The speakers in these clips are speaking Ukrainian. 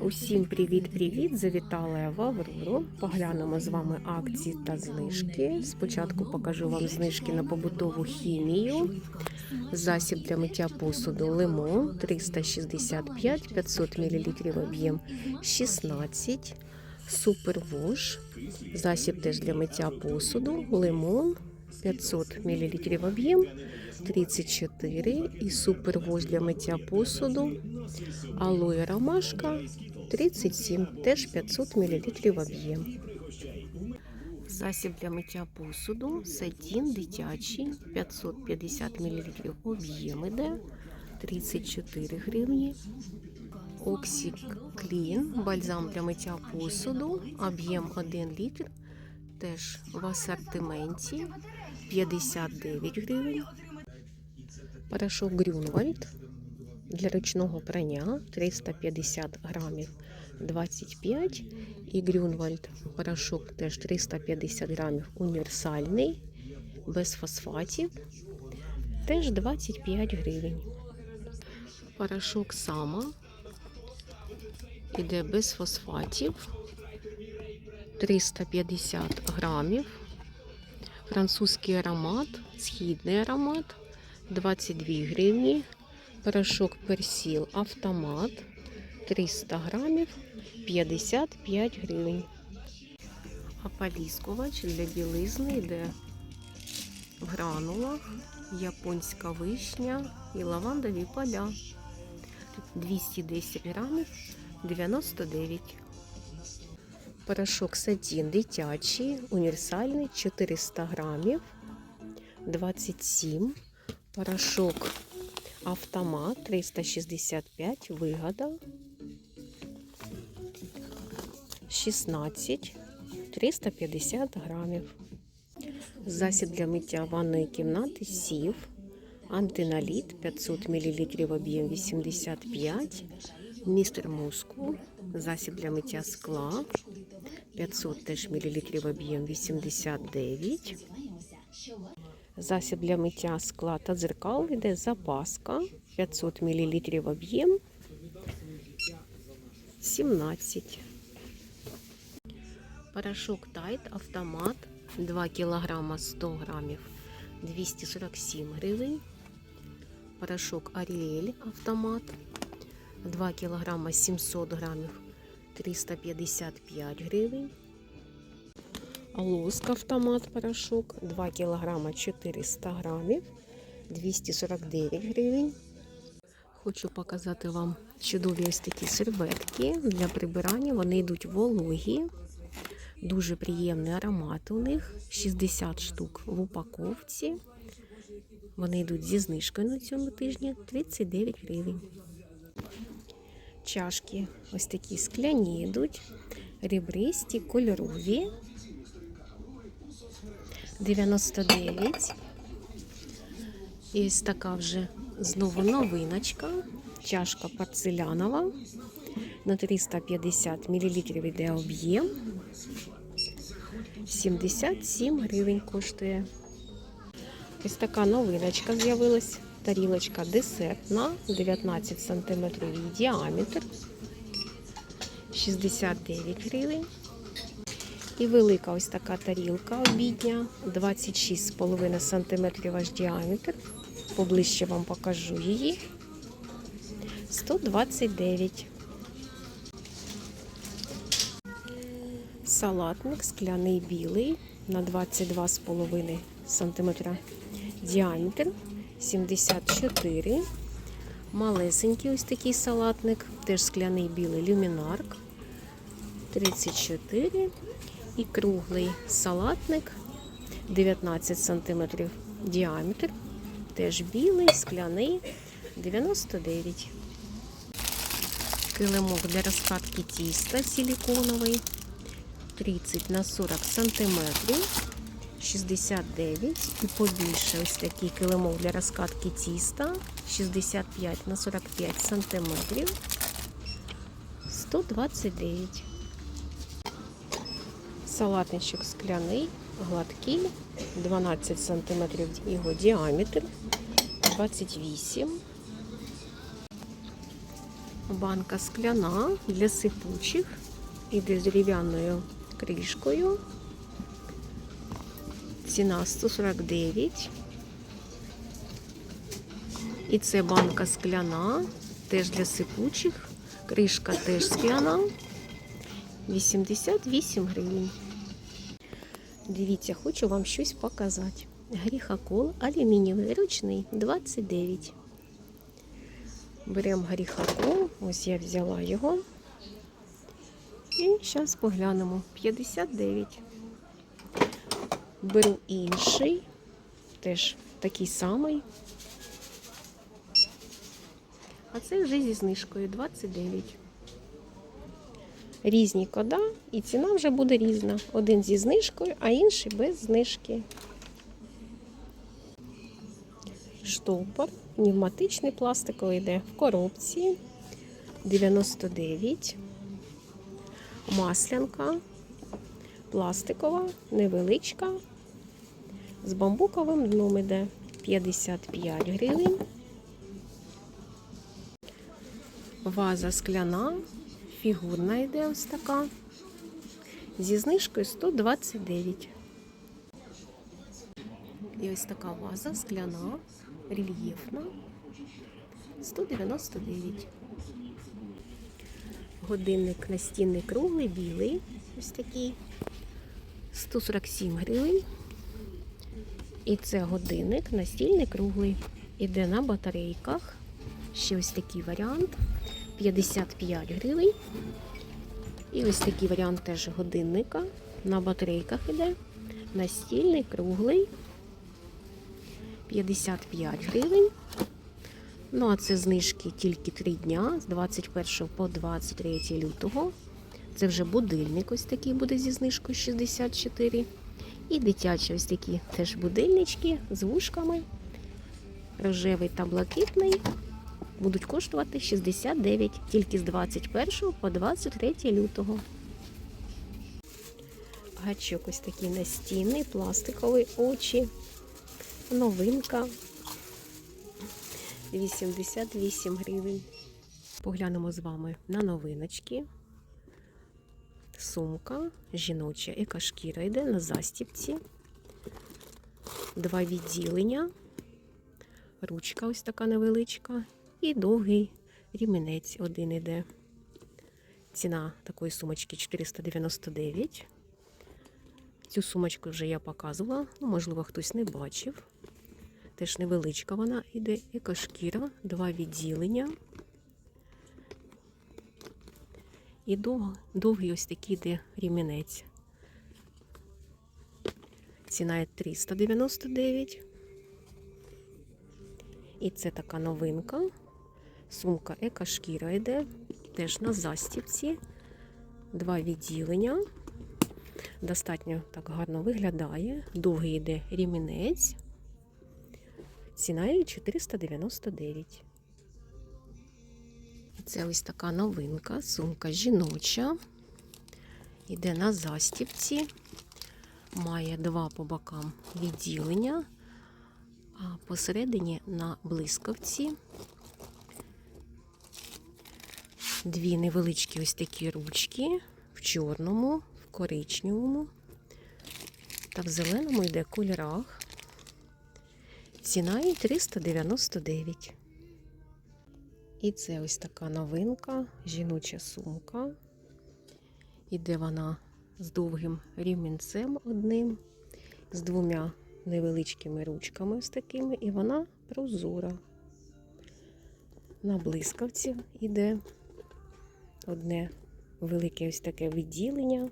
Усім привіт-привіт! Завітала я в Аврору. Поглянемо з вами акції та знижки. Спочатку покажу вам знижки на побутову хімію. Засіб для миття посуду лимон 365 500 мл об'єм 16. Супервош. Засіб теж для миття посуду. Лимон 500 мл об'єм 34. І супервош для миття посуду. Алоє ромашка 37, теж 500 мл об'єм. Засіб для миття посуду, сатін дитячий, 550 мл об'єм іде, 34 гривні. Оксік Клін, бальзам для миття посуду, об'єм 1 літр, теж в асортименті, 59 гривень. Порошок Грюнвальд для ручного прання 350 грамів 25 і Грюнвальд порошок теж 350 грамів універсальний, без фосфатів, теж 25 гривень. Порошок сама іде без фосфатів 350 грамів. Французький аромат, східний аромат 22 гривні. Порошок персіл автомат 300 грамів 55 гривень. Ополіскувач для білизни йде в гранулах, японська вишня і лавандові поля. Тут 210 грамів 99. Порошок сатін дитячий, універсальний 400 грамів 27. Порошок Автомат 365, вигода 16, 350 грамів. Засіб для миття ванної кімнати сів, антиналіт 500 мл об'єм 85, містер мускул, засіб для миття скла 500 теж мл об'єм 89. Засіб для миття скла та дзеркал. Йде запаска. 500 мл об'єм. 17. Порошок Тайт автомат. 2 кг 100 грамів. 247 гривень. Порошок Аріель автомат. 2 кг 700 грамів. 355 гривень. Лоск автомат порошок 2 кг 400 грамів 249 гривень. Хочу показати вам чудові ось такі серветки для прибирання. Вони йдуть вологі, дуже приємний аромат у них. 60 штук в упаковці. Вони йдуть зі знижкою на цьому тижні 39 гривень. Чашки ось такі скляні йдуть, ребристі, кольорові. 99. І така вже знову новиночка. Чашка порцелянова. На 350 мл йде об'єм. 77 гривень коштує. Ось така новиночка з'явилась. Тарілочка десертна, 19 см діаметр. 69 гривень. І велика ось така тарілка обідня, 26,5 см аж діаметр. Поближче вам покажу її. 129. Салатник скляний білий на 22,5 см діаметр. 74. Малесенький ось такий салатник, теж скляний білий люмінарк. 34 і круглий салатник 19 см діаметр, теж білий, скляний 99. Килимок для розкатки тіста силиконовий 30 на 40 см 69 і побільше ось такий килимок для розкатки тіста 65 на 45 см 129 Салатничок скляний, гладкий, 12 см його діаметр, 28. Банка скляна для сипучих. Іде з дерев'яною кришкою. Ціна 149. І це банка скляна, теж для сипучих. Кришка теж скляна. 88 гривень. Дивіться, хочу вам щось показати. Гріхокол алюмінієвий ручний 29. Беремо гріхокол, ось я взяла його. І зараз поглянемо. 59. Беру інший, теж такий самий. А це вже зі знижкою 29. Різні кода, і ціна вже буде різна. Один зі знижкою, а інший без знижки. Штопор, пневматичний пластиковий йде в коробці 99. Маслянка, пластикова, невеличка. З бамбуковим дном іде 55 гривень. Ваза скляна, фігурна йде ось така. Зі знижкою 129. І ось така ваза скляна, рельєфна. 199. Годинник настінний круглий, білий. Ось такий. 147 гривень. І це годинник настільний круглий. Іде на батарейках. Ще ось такий варіант. 55 гривень. І ось такий варіант теж годинника. На батарейках іде. Настільний круглий. 55 гривень. Ну, а це знижки тільки 3 дня з 21 по 23 лютого. Це вже будильник ось такий буде зі знижкою 64. І дитячі ось такі теж будильнички з вушками. Рожевий та блакитний. Будуть коштувати 69 тільки з 21 по 23 лютого. Гачок ось такий настінний, пластиковий очі. Новинка. 88 гривень. Поглянемо з вами на новиночки. Сумка жіноча, екошкіра йде на застіпці. Два відділення. Ручка ось така невеличка. І довгий рімінець один іде. Ціна такої сумочки 499. Цю сумочку вже я показувала, ну, можливо, хтось не бачив. Теж невеличка вона йде, екошкіра, два відділення. І дов, довгий ось такий йде рімінець. Ціна є 399. І це така новинка. Сумка екошкіра йде, теж на застіпці. Два відділення. Достатньо так гарно виглядає. Довгий йде рімінець. Ціна її 499. Це ось така новинка, сумка жіноча. Йде на застіпці. Має два по бокам відділення, а посередині на блискавці. Дві невеличкі ось такі ручки в чорному, в коричневому та в зеленому йде кольорах. Ціна її 399. І це ось така новинка, жіноча сумка. Іде вона з довгим рівмінцем одним, з двома невеличкими ручками ось такими, і вона прозора. На блискавці йде одне велике ось таке відділення.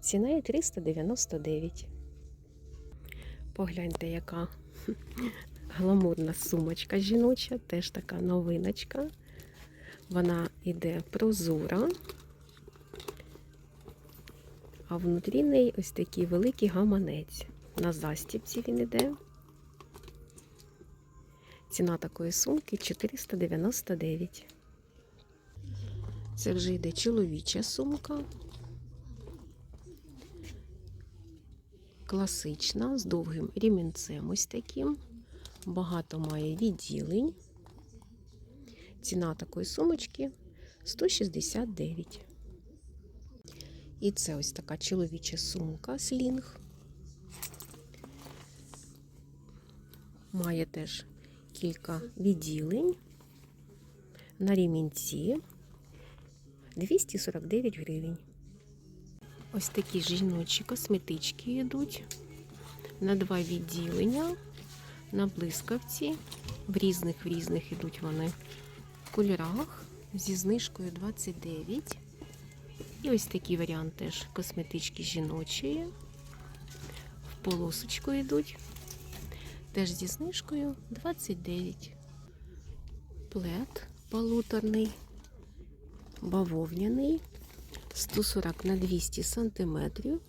Ціна її 399. Погляньте, яка гламурна сумочка жіноча, теж така новиночка. Вона йде прозора, а внутрі неї ось такий великий гаманець. На застіпці він йде. Ціна такої сумки 499. Це вже йде чоловіча сумка. Класична, з довгим рімінцем ось таким. Багато має відділень. Ціна такої сумочки 169. І це ось така чоловіча сумка слінг. Має теж кілька відділень на ремінці 249 гривень. Ось такі жіночі косметички йдуть на два відділення, на блискавці. В різних в різних йдуть вони в кольорах зі знижкою 29. І ось такий варіант теж косметички жіночі. В полосочку йдуть. Теж зі знижкою 29. Плед полуторний, бавовняний, 140 на 200 сантиметрів.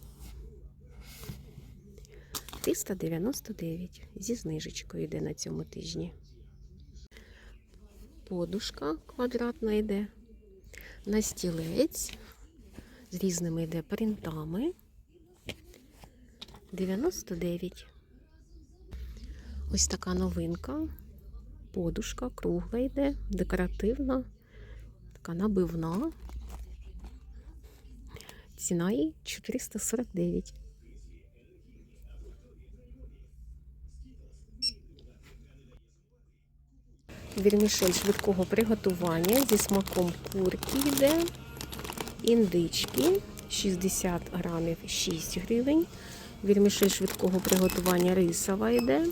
399 зі знижечкою йде на цьому тижні. Подушка квадратна йде. На стілець з різними йде принтами. 99. Ось така новинка. Подушка кругла йде, декоративна, така набивна. Ціна їй 449. Вірмішель швидкого приготування зі смаком курки йде. Індички 60 грамів 6 гривень. Вірмішель швидкого приготування рисова йде.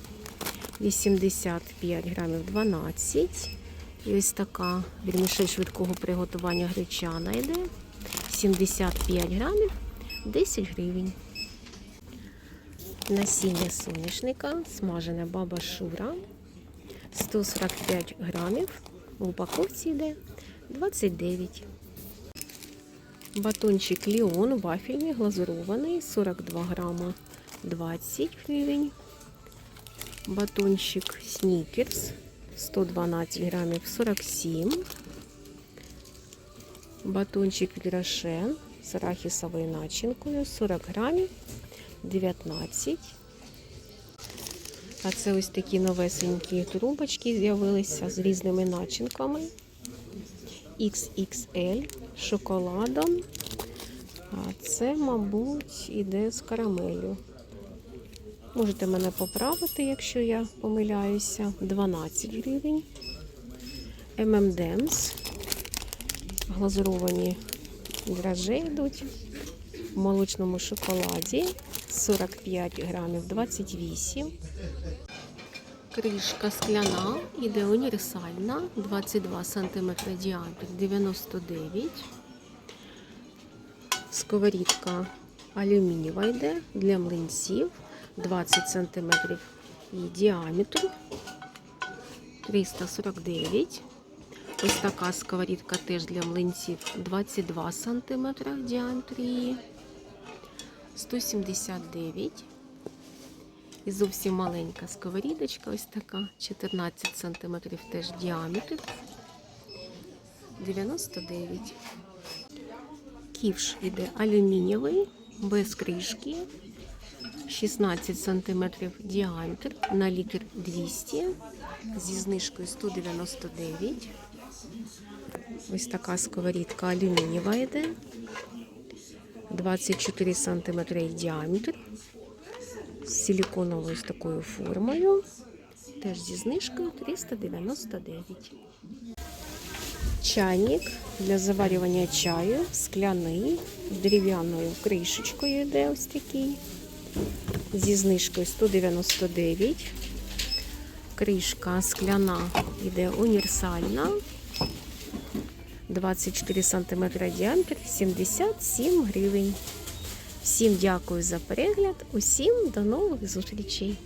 85 грамів 12. І ось така вірмішель швидкого приготування гречана йде. 75 грамів 10 гривень. Насіння соняшника, смажена баба шура. 145 грамів. В упаковці йде 29. Батончик Ліон вафельний, глазурований, 42 грама 20 гривень. Батончик Снікерс 112 грамів 47. Батончик від з арахісовою начинкою 40 грамів 19. А це ось такі новесенькі трубочки з'явилися з різними начинками. XXL шоколадом. А це, мабуть, іде з карамелью. Можете мене поправити, якщо я помиляюся. 12 гривень. ММДМС. Глазуровані дрожжі йдуть. В молочному шоколаді 45 грамів 28. Кришка скляна, іде універсальна, 22 см діаметр 99. Сковорідка алюмінієва йде для млинців 20 см і діаметр 349. Ось така сковорідка теж для млинців 22 см діаметр її 179. І зовсім маленька сковорідочка, ось така, 14 см теж діаметр. 99. Ківш іде алюмінієвий, без кришки. 16 см діаметр на літр 200 зі знижкою 199. Ось така сковорідка алюмінієва йде. 24 см діаметр з силіконовою з такою формою. Теж зі знижкою 399. Чайник для заварювання чаю, скляний, з дерев'яною кришечкою йде ось такий. Зі знижкою 199. Кришка скляна йде універсальна. 24 см діаметр, 77 гривень. Всім дякую за перегляд. Усім до нових зустрічей!